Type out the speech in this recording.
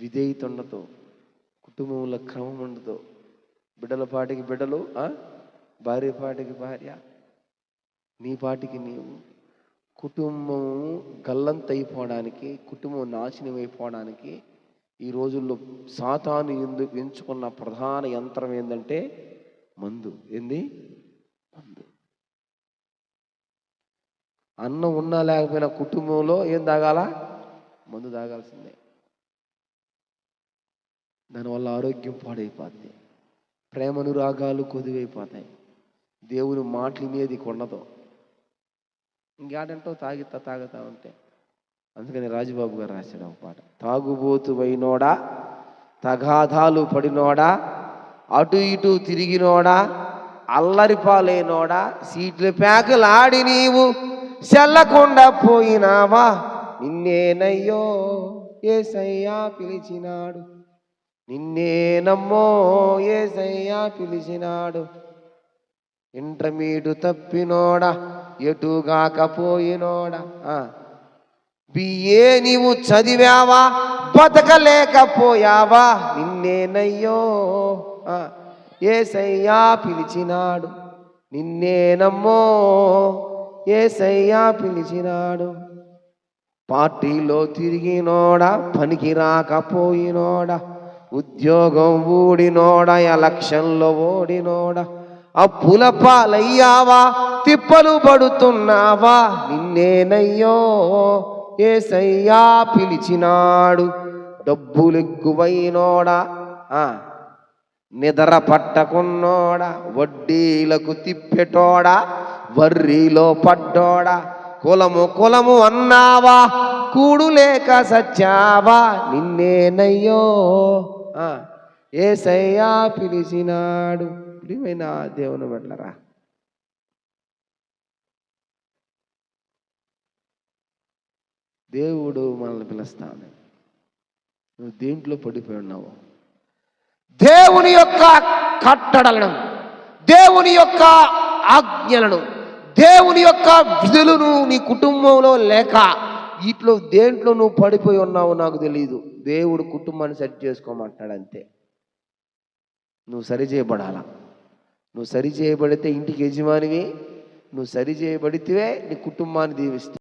విధేయత ఉండదు కుటుంబంలో క్రమం ఉండదు బిడ్డల పాటికి బిడ్డలు భార్య పాటికి భార్య నీ పాటికి నీవు. కుటుంబం గల్లంతైపోవడానికి కుటుంబం నాశనం అయిపోవడానికి ఈ రోజుల్లో సాతాను ఎందుకు ఎంచుకున్న ప్రధాన యంత్రం ఏంటంటే మందు. ఏంది? మందు. అన్నం ఉన్నా లేకపోయినా కుటుంబంలో ఏం తాగాల? మందు తాగాల్సిందే. దానివల్ల ఆరోగ్యం పాడైపోతుంది ప్రేమనురాగాలు కొదువైపోతాయి. దేవుని మాటలు వినేది కొండదు ఇంకేడంటో తాగితా తాగుతా ఉంటే. అందుకని రాజుబాబు గారు రాశాడు ఒక పాట. తాగుబోతు వైనోడా తగాదాలు పడినోడా అటు ఇటు తిరిగినోడా అల్లరి పాలైనోడా సీట్ల ప్యాకులాడి నీవు చెల్లకుండా పోయినావా? నిన్నేనయ్యో ఏసయ్యా పిలిచినాడు. నిన్నేనమ్మో ఏసయ్యా పిలిచినాడు. ఇంటర్మీడు తప్పినోడా ఎటుగాకపోయినోడా ఆ. బిఏ నీవు చదివావా బతకలేకపోయావా? నిన్నేనయ్యో ఆ. ఏసయ్యా పిలిచినాడు. నిన్నేనమ్మో ఏసయ్యా పిలిచినాడు. పార్టీలో తిరిగినోడా పనికి రాకపోయినోడా? ఉద్యోగం ఊడినోడ ఎలక్షన్లో ఓడినోడా అప్పుల పాలయ్యావా తిప్పలు పడుతున్నావా నిన్నేనయ్యో ఏసయ్యా పిలిచినాడు డబ్బులెక్కువైనోడా ఆ, నిద్ర పట్టకున్నోడా వడ్డీలకు తిప్పెటోడా వర్రీలో పడ్డోడా కులము కులము అన్నావా కూడు లేక సచ్చావా నిన్నేనయ్యో ఏసయ్యా పిలిచినాడు. ప్రియమైన దేవుని వెళ్ళరా దేవుడు మనల్ని పిలుస్తాను నువ్వు దేంట్లో పడిపోయి ఉన్నావు. దేవుని యొక్క కట్టడలను దేవుని యొక్క ఆజ్ఞలను దేవుని యొక్క విధులను నీ కుటుంబంలో లేక వీటిలో దేంట్లో నువ్వు పడిపోయి ఉన్నావు నాకు తెలియదు దేవుడు కుటుంబాన్ని సెట్ చేసుకోమంటాడు అంతే నువ్వు సరి చేయబడాలా? నువ్వు సరి చేయబడితే ఇంటికి యజమానివి నువ్వు సరి చేయబడితే నీ కుటుంబాన్ని దీవిస్తావు